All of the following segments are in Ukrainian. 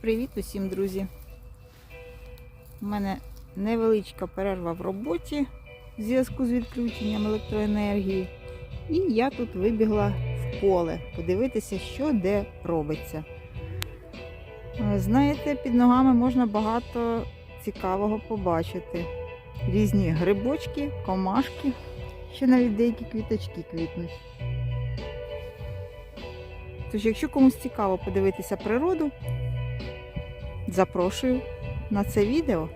Привіт усім, друзі! У мене невеличка перерва в роботі в зв'язку з відключенням електроенергії. І я тут вибігла в поле подивитися, що де робиться. Е, Знаєте, під ногами можна багато цікавого побачити. Різні грибочки, комашки, ще навіть деякі квіточки квітнуть. Тож, якщо комусь цікаво подивитися природу, запрошую на це відео.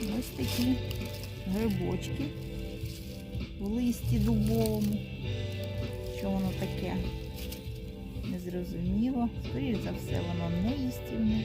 Ось такі грибочки в листі дубовому. Що воно таке? Незрозуміло. Скоріше за все, воно не їстівне.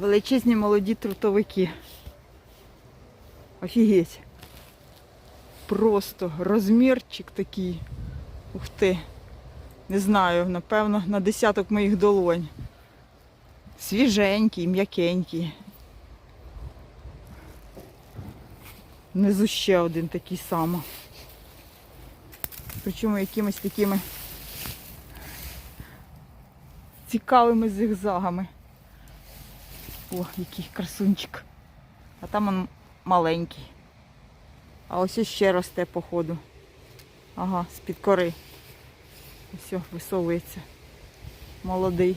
Величезні молоді трутовики. Офігеть. Просто розмірчик такий. Ух ти. Не знаю, напевно, на десяток моїх долонь. Свіженький, м'якенький. Внизу ще один такий самий. Причому якимись такими цікавими зигзагами. О, який красунчик. А там он маленький. А ось ще росте, походу. Ага, з-під кори. Ось висовується. Молодий.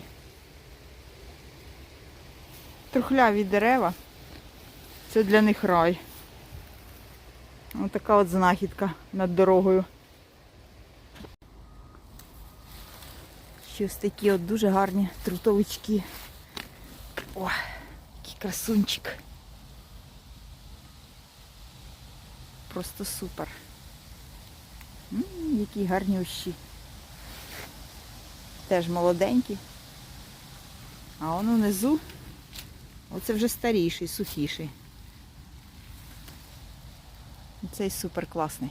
Трухляві дерева. Це для них рай. Ось така от знахідка над дорогою. Ще ось такі от дуже гарні трутовички. О, красунчик. Просто супер. М, які гарні ощі. Теж молоденькі. А воно внизу, оце вже старіший, сухіший. Цей супер класний.